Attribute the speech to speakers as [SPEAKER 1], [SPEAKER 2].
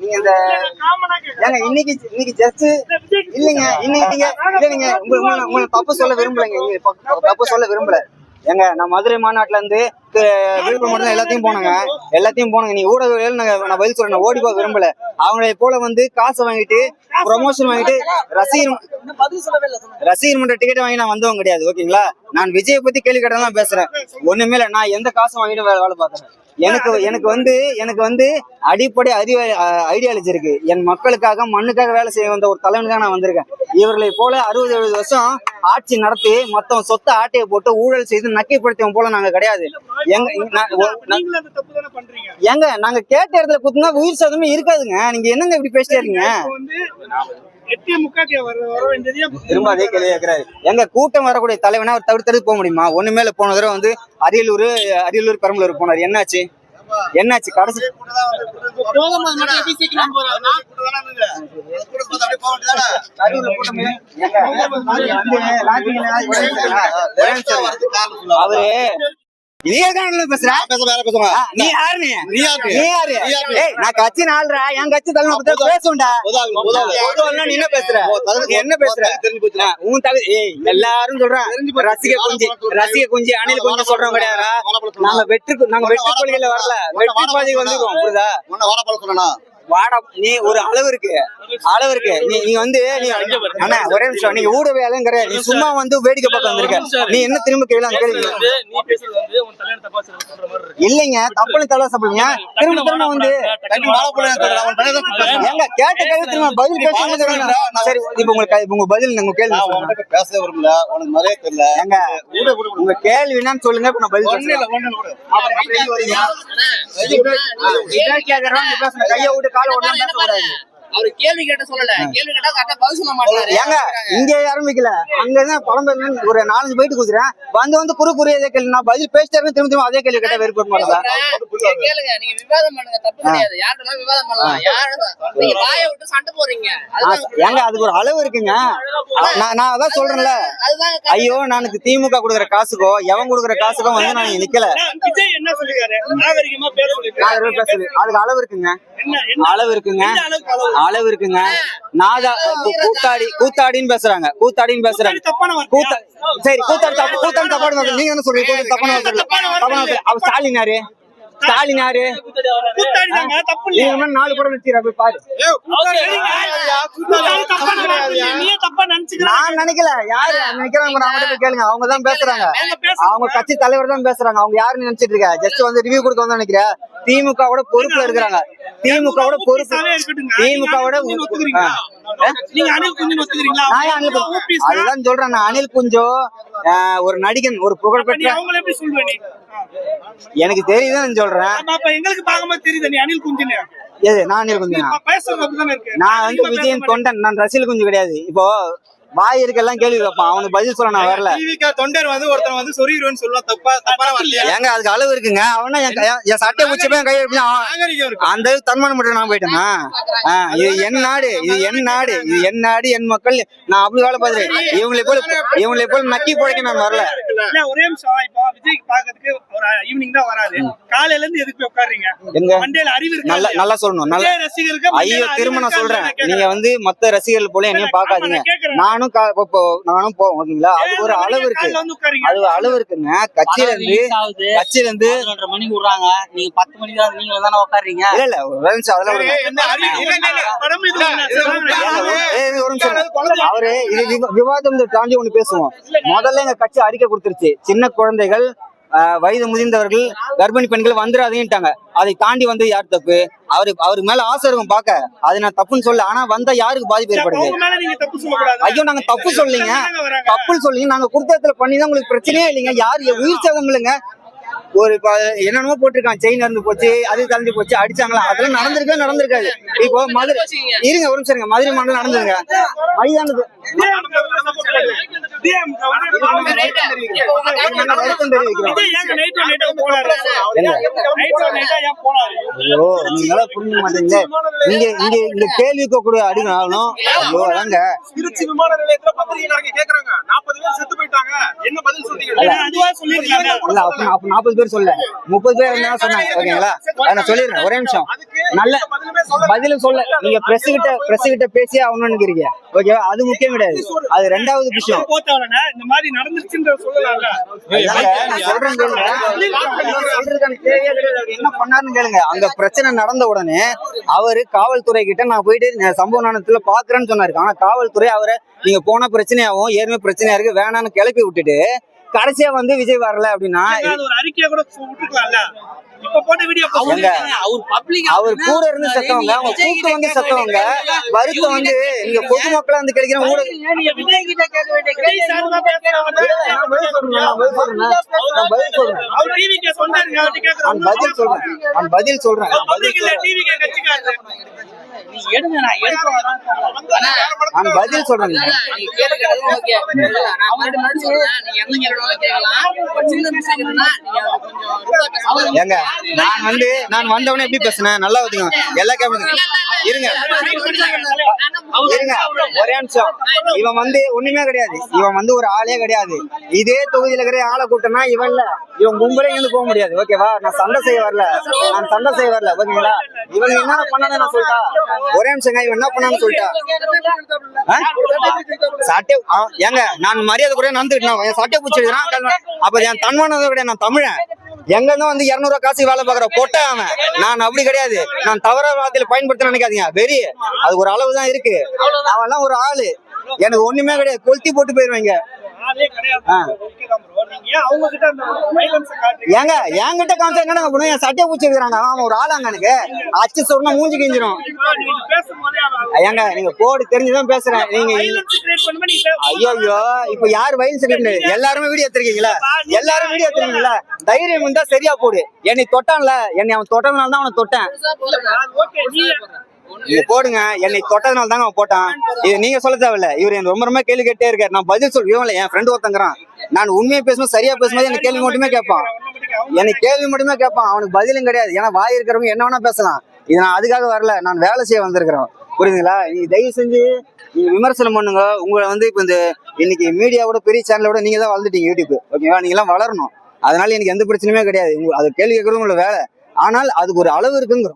[SPEAKER 1] நீங்க இந்த ஏங்க இன்னைக்கு இன்னைக்கு ஜஸ்ட் இல்லைங்க இன்னைக்கு நீங்க இல்லைங்க உங்க உங்களுக்கு தப்பு சொல்ல விரும்பலைங்க. தப்பு சொல்ல விரும்பல. ஏங்க நான் மதுரை மாநாட்டுல இருந்து விழுப்புரம் மட்டும் எல்லாத்தையும் போனேங்க. எல்லாத்தையும் போனேங்க. நீ ஊடகவியல் நான் நான் பதில் சொல்றேன். ஓடி போக விரும்பல. அவங்களை போல வந்து காசை வாங்கிட்டு ப்ரொமோஷன் வாங்கிட்டு ரசிகர் ரசிகர் மன்ற டிக்கெட் வாங்கி நான் வந்தவங்க கிடையாது ஓகேங்களா? நான் விஜயை பத்தி கேள்வி கேட்டதான் பேசுறேன். ஒண்ணுமே இல்லை நான் எந்த காசும் வாங்கிட்டு வேலை வேலை எனக்கு எனக்கு வந்து எனக்கு வந்து அடிப்படை அறிவு ஐடியாலஜி இருக்கு. என் மக்களுக்காக மண்ணுக்காக வேலை செய்ய வந்த ஒரு தலைவனுக்காக நான் வந்திருக்கேன். இவர்களை போல அறுபது எழுபது வருஷம் ஆட்சி நடத்தி மொத்தம் சொத்தை ஆட்டையை போட்டு ஊழல் செய்து நக்கைப்படுத்தியவன் போல நாங்க கிடையாது. எங்க ஏங்க நாங்க கேட்ட இடத்துல குத்துனா உயிர் சேதமே இருக்காதுங்க. நீங்க என்னங்க இப்படி பேசிட்டே இருக்கீங்க? திரும்ப அதே கேள்வி கேட்கிறாரு எங்க கூட்டம் வரக்கூடிய தலைவனா அவர் தவிர்த்து தடுத்து போக முடியுமா? ஒண்ணுமே இல்ல போன தடவை வந்து அரியலூர் அரியலூர் பெரம்பலூர் போனார். என்னாச்சு? என்னாச்சு? கடைசி. அவரு இதே காரணத்துல பேசுற ஆ, நீ யாரு நீ
[SPEAKER 2] நீ யாரு?
[SPEAKER 1] நீ யாரு?
[SPEAKER 2] நீ யாரு?
[SPEAKER 1] ஏய் நான் கட்சி நாள்றா என் கட்சி தலைமை பத்தி பேசுண்டா நீ என்ன பேசுற? நீ என்ன பேசுற? ஆ, உன் தகுதி ஏய் எல்லாரும் சொல்றான். ரசிக குஞ்சு ரசிக குஞ்சு அணில் குஞ்சு சொல்றோம் கிடையாதா நாங்க வெற்றி நாங்க வெற்றி கொள்கையில வரல. வெற்றி பாதைக்கு வந்துருக்கோம் புரியுதா? வாடா நீ ஒரு அளவு இருக்கு. அளவு இருக்கு. நீ நீ வந்து நீ அண்ணா ஒரே நிமிஷம் நீங்க ஊடகவியலுங்கிற நீ சும்மா வந்து வேடிக்கை பார்க்க வந்திருக்க. நீ என்ன திரும்ப கேள்வி அந்த கேள்வி இல்லைங்க தப்புன்னு தலை சாப்பிடுங்க திரும்ப திரும்ப வந்து ஏங்க கேட்ட கேள்வி திரும்ப பதில் பேசுங்க சரி இப்ப உங்களுக்கு உங்க பதில் உங்க கேள்வி.
[SPEAKER 2] பேச விரும்பல உனக்கு மரியாதை தெரியல.
[SPEAKER 1] ஏங்க உங்க கேள்வி என்னன்னு சொல்லுங்க இப்ப நான் பதில் நீ பேசணும். கையை விட்டு காலை விட்டு பேசக்கூடாது.
[SPEAKER 3] அவரு கேள்வி கேட்ட சொல்லல. கேள்வி கேட்டா கரெக்டா பதில் சொல்ல மாட்டாரு.
[SPEAKER 1] ஏங்க இங்க ஆரம்பிக்கல. அங்கதான் பழம் பேருந்து ஒரு நாலஞ்சு போயிட்டு குடுக்குறேன். வந்து வந்து குறு கேள்வி. நான் பதில் பேசிட்டே திரும்ப திரும்ப அதே கேள்வி கேட்டா வெறுப்பு
[SPEAKER 3] நீங்க கேளுங்க நீங்க விவாதம் பண்ணுங்க தப்பு கிடையாது. யார்கிட்ட விவாதம் பண்ணலாம்? யாரு நீங்க வாயை விட்டு சண்டை போடுறீங்க. அதுதான்
[SPEAKER 1] ஏங்க அதுக்கு ஒரு அளவு இருக்குங்க. நான் நான் அதான் சொல்றேன்ல. ஐயோ நானுக்கு திமுக கொடுக்குற காசுக்கோ எவன் கொடுக்குற காசுக்கோ வந்து நான் நிக்கல.
[SPEAKER 4] என்ன சொல்லிருக்காரு? நாகரிகமா பேச
[SPEAKER 1] அதுக்கு அளவு இருக்குங்க. அளவு இருக்குங்க.
[SPEAKER 4] அளவு?
[SPEAKER 1] இருக்குங்க. நாதா கூத்தாடி கூத்தாடின்னு பேசுறாங்க. கூத்தாடின்னு பேசுறாங்க? கூத்தா சரி கூத்தாடி தப்பு கூத்தாடி வார்த்தை. நீங்க என்ன சொல்றீங்க தப்பான. தப்பான. அவர் ஸ்டாலின் யாரு? ஸ்டாலின் யாரு நாலு படம் வச்சுக்கிறா போய் பாரு? நான் நினைக்கல. யாரு? நினைக்கிறாங்க போய் கேளுங்க. அவங்க தான் பேசுறாங்க.
[SPEAKER 4] அவங்க.
[SPEAKER 1] அவங்க கட்சி தலைவர் தான் பேசுறாங்க. அவங்க யாருன்னு நினைச்சிட்டு இருக்க? ஜஸ்ட் வந்து ரிவ்யூ கொடுக்க வந்து நினைக்கிறேன். திமுக வோட பொறுப்புல இருக்கிறாங்க. திமுக வோட பொறுப்பு.
[SPEAKER 4] ஊபிசாவே இருக்கட்டுங்க.
[SPEAKER 1] திமுக வோட
[SPEAKER 4] நீங்க ஒத்துக்கிறீங்களா? நீங்க அனில் குஞ்சுன்னு ஒத்துக்கிறீங்களா?
[SPEAKER 1] நான் ஏன் அனில் குஞ்சு?
[SPEAKER 4] ஊபிஸ்னா?
[SPEAKER 1] அதுதான் சொல்றேன் நான். அனில் குஞ்சோ ஆஹ், ஒரு நடிகன் ஒரு புகழ்பெற்ற எனக்கு தெரியுதுன்னு சொல்றேன்.
[SPEAKER 4] எங்களுக்கு பார்க்கும்போது தெரியுது. நீ அனில் குஞ்சுன்னு.
[SPEAKER 1] எது நான் அனில்
[SPEAKER 4] இருக்கு.
[SPEAKER 1] நான் வந்து விஜயன் தொண்டன் நான் ரசிகல் குஞ்சு கிடையாது. இப்போ வாய் இருக்கெல்லாம் கேள்வி கேட்பான் அவனுக்கு பதில் சொல்ல நான் வரல.
[SPEAKER 2] தொண்டர் வந்து ஒருத்தன் வந்து சொரிடுவேன்னு சொல்லுவான் தப்பா வார்த்தையா
[SPEAKER 1] ஏங்க அதுக்கு அளவு இருக்குங்க. அவனா என் சட்டையை அவன்
[SPEAKER 2] நாகரிகம் இருக்கு.
[SPEAKER 1] அந்த தன்மானம் மட்டும் நான் போயிட்டேனா? இது என் நாடு இது என் நாடு இது என் நாடு என் மக்கள். நான் அப்படி வேலை பார்த்துறேன் இவங்களை போல இவங்களை போல நக்கி பிழைக்க நான் வரல.
[SPEAKER 4] ஒரே நிமிஷம் இப்போ விஜய் பாக்கிறதுக்கு ஒரு ஈவினிங் தான் வராரு. காலையில இருந்து எதுக்கு
[SPEAKER 1] எங்க?
[SPEAKER 4] மண்டேல அறிவு இருக்கா
[SPEAKER 1] நல்லா? நல்லா சொல்லணும். நல்லா
[SPEAKER 4] ரசிகருக்கு
[SPEAKER 1] ஐயோ திரும்ப நான் சொல்றேன் நீங்க. வந்து மத்த ரசிகர்கள் போல என்னையும் பார்க்காதீங்க
[SPEAKER 4] நான் கேக்குறேன்.
[SPEAKER 1] நானும் இப்போ- நானும் போவோம் ஓகேங்களா? அதுக்கு ஒரு அளவு இருக்கு. அது அளவு இருக்குங்க. கட்சியில இருந்து கட்சியில இருந்து
[SPEAKER 5] பதினொன்றரை மணிக்கு விடுறாங்க. நீங்க பத்து மணிக்கு தான் நீங்க தானே உட்காருறீங்க?
[SPEAKER 1] இல்ல இல்ல. ஒரு நிமிஷம் அதெல்லாம் ஒரு நிமிஷம். அவரு இது விவா- விவாதம் தாண்டி ஒண்ணு பேசுவோம். முதல்ல எங்க கட்சி அறிக்கை கொடுத்துருச்சு. சின்ன குழந்தைகள் வயது முதிர்ந்தவர்கள் கர்ப்பிணி பெண்கள் வந்துடாதீன்ட்டாங்க அதை தாண்டி வந்து யார் தப்பு? அவரு அவருக்கு மேல ஆசை இருக்கும் பாக்க. அது நான் தப்புன்னு சொல்ல ஆனா வந்தா யாருக்கு பாதிப்பு ஏற்படுது?
[SPEAKER 4] தப்பு.
[SPEAKER 1] ஐயோ நாங்க தப்பு சொல்லீங்க. தப்புன்னு சொல்லீங்க நாங்க கொடுத்த இடத்துல பண்ணி தான் உங்களுக்கு பிரச்சனையே இல்லைங்க. யார் உயிர் சேதம் இல்லைங்க. ஒரு என்னென்னமோ போட்டிருக்கான். செயின் இறந்து போச்சு அது கலந்து போச்சு அடிச்சாங்களா? அதெல்லாம் நடந்திருக்கே நடந்திருக்காது. இப்போ மதுரை இருங்க ஒரு நிமிஷம் இருங்க. மதுரை மாநிலம் நடந்ததுங்க. மைதானது? ஐயோ நீங்களா புரிஞ்சுக்க மாட்டீங்களே. இங்க இங்க இங்க கேள்விக்கு கூட அடிக்கணும் ஐயோ அதாங்க
[SPEAKER 2] திருச்சி விமான நிலையத்துல பத்திரிகையாளர்கள் கேக்குறாங்க. நாற்பது பேர் செத்து போயிட்டாங்க. என்ன பதில் சொல்றீங்க?
[SPEAKER 1] நாற்பது பேர் சொல்ல முப்பது பேர் இருந்தா சொன்னாங்க. ஓகேங்களா? நான் சொல்லிடுறேன். ஒரே நிமிஷம்.
[SPEAKER 2] அதுக்கு
[SPEAKER 1] நல்ல
[SPEAKER 2] பதிலுமே சொல்ல
[SPEAKER 1] நீங்க பிரஸ் கிட்ட பிரஸ் கிட்ட பேசியே ஆகணும்னு நினைக்கிறீங்க. ஓகேவா அது முக்கியம் கிடையாது. அது ரெண்டாவது விஷயம்.
[SPEAKER 4] இந்த மாதிரி நடந்துச்சுன்ற சொல்லலாம்ல.
[SPEAKER 1] அதாங்க, நான் சொல்றேன். சொல்றதுக்கான தேவையே கிடையாது. அவர் என்ன பண்ணாருன்னு கேளுங்க. அங்க பிரச்சனை நடந்த உடனே அவரு காவல்துறை கிட்ட நான் போயிட்டு சம்பவ நாணயத்துல பாக்குறேன்னு சொன்னாரு. ஆனா காவல்துறை அவரை நீங்க போன பிரச்சனையாவும் ஏற்கனவே பிரச்சனையா இருக்கு வேணாம்னு கிளப்பி விட்டுட்டு கடைசியா வந்து விஜய் வரல அப்படின்னா
[SPEAKER 4] ஒரு அறிக்கையை கூட விட்டுருக்கலாம்ல?
[SPEAKER 5] அவர் பப்ளிக்
[SPEAKER 1] அவர் கூட இருந்து செத்தவங்க அவங்க கூட்டு வந்து செத்தவங்க வருத்தம் வந்து நீங்க பொதுமக்களா வந்து கிடைக்கிற பதில் சொல்றேன், நான் பதில் சொல்றேன். நான் பதில் சொல்றேன்
[SPEAKER 4] அவர்கிட்ட
[SPEAKER 1] நான். ஏங்க வந்து நான் வந்தவனே எப்படி பேசுனேன்? நல்லா வச்சுங்க எல்லா கேமரா இருங்க. இருங்க. ஒரே நிமிஷம். இவன் வந்து ஒண்ணுமே கிடையாது. இவன் வந்து ஒரு ஆளே கிடையாது. இதே தொகுதியில இருக்கிற ஆளை கூட்டனா இவன் இல்ல. இவன் கும்பலே இருந்து போக முடியாது. ஓகேவா? நான் சண்டை செய்ய வரல. நான் சண்டை செய்ய வரல. ஓகேங்களா? இவன் என்ன பண்ணான்னு நான் சொல்லிட்டா? ஒரே நிமிஷங்க. இவன் என்ன பண்ணான்னு சொல்லிட்டா? ஆ? சட்டை ஆ, ஏங்க நான் மரியாதை கூட நடந்துக்கிட்டேன் என் சட்டை பிடிச்சிருக்கான் அப்ப என் தன்மானதை கிடையாது நான் தமிழன். எங்க இருந்தா வந்து இருநூறு காசு வேலை பாக்குற பொட்ட அவன். நான் அப்படி கிடையாது. நான் தவறான வார்த்தையில பயன்படுத்த நினைக்காதீங்க. வெறி. அது ஒரு அளவு தான் இருக்கு. அவன்லாம் ஒரு ஆளு. எனக்கு ஒண்ணுமே கிடையாது. கொளுத்தி போட்டு போயிருவாங்க ஆ. ஏங்க என்கிட்ட காமிச்சா என்ன பண்ணுவேன் என் சட்டையை பிடிச்சிருக்காங்க அவன் ஒரு ஆளாங்க எனக்கு. அச்சு சொன்னா மூஞ்சி கிஞ்சிரும். ஏங்க நீங்க கோடு தெரிஞ்சுதான் பேசுறேன். நீங்க ஐயோ ஐயோ இப்ப யார் வயல் செகண்ட் எல்லாருமே வீடியோ எடுத்திருக்கீங்களா? எல்லாரும் வீடியோ எடுத்திருக்கீங்களா? தைரியம் இருந்தா சரியா போடு. என்னை தொட்டான்ல. என்னை அவன் தொட்டதுனால தான் அவனை தொட்டேன். நீங்க போடுங்க. என்னை தொட்டதுனால தாங்க அவன் போட்டான். இது நீங்க சொல்ல தேவையில்ல. இவர் என்ன ரொம்ப ரொம்ப கேள்வி கேட்டே இருக்காரு. நான் பதில் சொல்லுவேன் என் ஃப்ரெண்டு ஒருத்தங்கிறான். நான் உண்மையை பேசும்போது சரியா பேசும்போது எனக்கு கேள்வி மட்டுமே கேட்பான். எனக்கு கேள்வி மட்டுமே கேட்பான். அவனுக்கு பதிலும் கிடையாது. ஏன்னா வாய் இருக்கிறவங்க என்ன வேணா பேசலாம். இது நான் அதுக்காக வரல. நான் வேலை செய்ய வந்திருக்கிறேன். புரியுதுங்களா? நீங்க தயவு செஞ்சு நீங்க விமர்சனம் பண்ணுங்க. உங்களை வந்து இப்போ இந்த இன்னைக்கு மீடியாவோட பெரிய சேனலோட நீங்க தான் வளர்ந்துட்டீங்க யூடியூப் ஓகேவா நீங்க எல்லாம் வளரணும். அதனால எனக்கு எந்த பிரச்சனையுமே கிடையாது. அது கேள்வி கேட்கறது உங்களோட வேலை. ஆனால் அதுக்கு ஒரு அளவு இருக்குங்கிறோம்.